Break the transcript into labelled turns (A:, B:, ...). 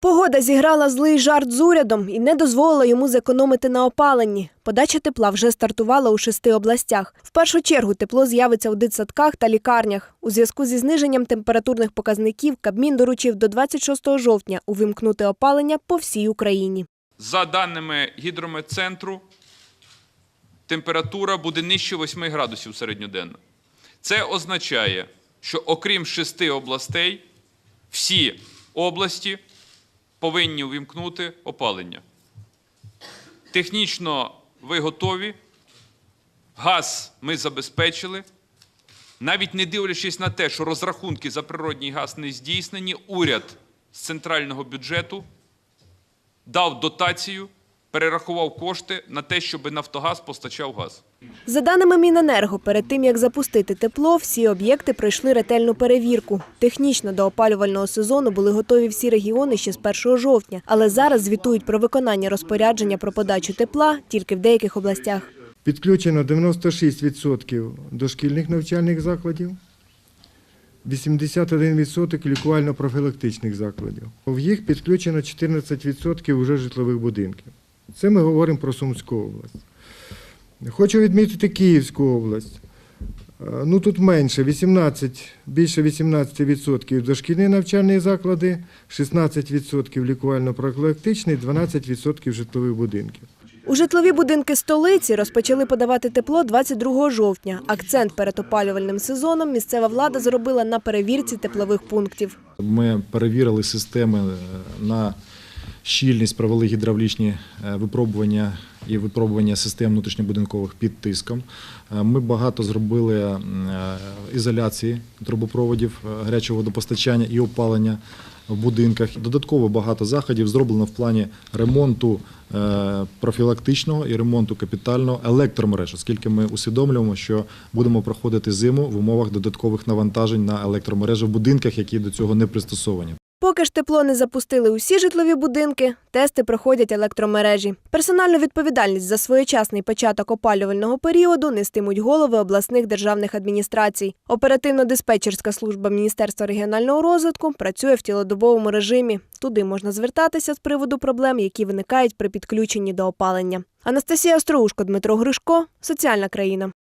A: Погода зіграла злий жарт з урядом і не дозволила йому зекономити на опаленні. Подача тепла вже стартувала у шести областях. В першу чергу тепло з'явиться у дитсадках та лікарнях. У зв'язку зі зниженням температурних показників Кабмін доручив до 26 жовтня увімкнути опалення по всій Україні.
B: За даними гідрометцентру, температура буде нижче 8 градусів середньоденно. Це означає, що окрім шести областей, всі області повинні увімкнути опалення. Технічно ви готові, газ ми забезпечили. Навіть не дивлячись на те, що розрахунки за природній газ не здійснені, уряд з центрального бюджету дав дотацію, перерахував кошти на те, щоб Нафтогаз постачав газ.
A: За даними Міненерго, перед тим як запустити тепло, всі об'єкти пройшли ретельну перевірку. Технічно до опалювального сезону були готові всі регіони ще з 1 жовтня, але зараз звітують про виконання розпорядження про подачу тепла тільки в деяких областях.
C: Підключено 96% дошкільних навчальних закладів, 81% лікувально-профілактичних закладів. В їх підключено 14% уже житлових будинків. Це ми говоримо про Сумську область. Хочу відмітити Київську область. Е, Ну тут менше 18, більше 18% дошкільні навчальні заклади, 16% лікувально-профілактичних, 12% житлових будинків.
A: У житлові будинки столиці розпочали подавати тепло 22 жовтня. Акцент перед опалювальним сезоном місцева влада зробила на перевірці теплових пунктів.
D: Ми перевірили системи е, на щільність, провели гідравлічні е, випробування і випробування систем внутрішньобудинкових під тиском. Е, Ми багато зробили е, ізоляції трубопроводів гарячого водопостачання і опалення в будинках. Додатково багато заходів зроблено в плані ремонту профілактичного і ремонту капітального електромереж, оскільки ми усвідомлюємо, що будемо проходити зиму в умовах додаткових навантажень на електромережі в будинках, які до цього не пристосовані.
A: Поки ж тепло не запустили усі житлові будинки, тести проходять електромережі. Персональну відповідальність за своєчасний початок опалювального періоду нестимуть голови обласних державних адміністрацій. Оперативно-диспетчерська служба Міністерства регіонального розвитку працює в цілодобовому режимі. Туди можна звертатися з приводу проблем, які виникають при підключенні до опалення. Анастасія Остроушко, Дмитро Гришко, Соціальна країна.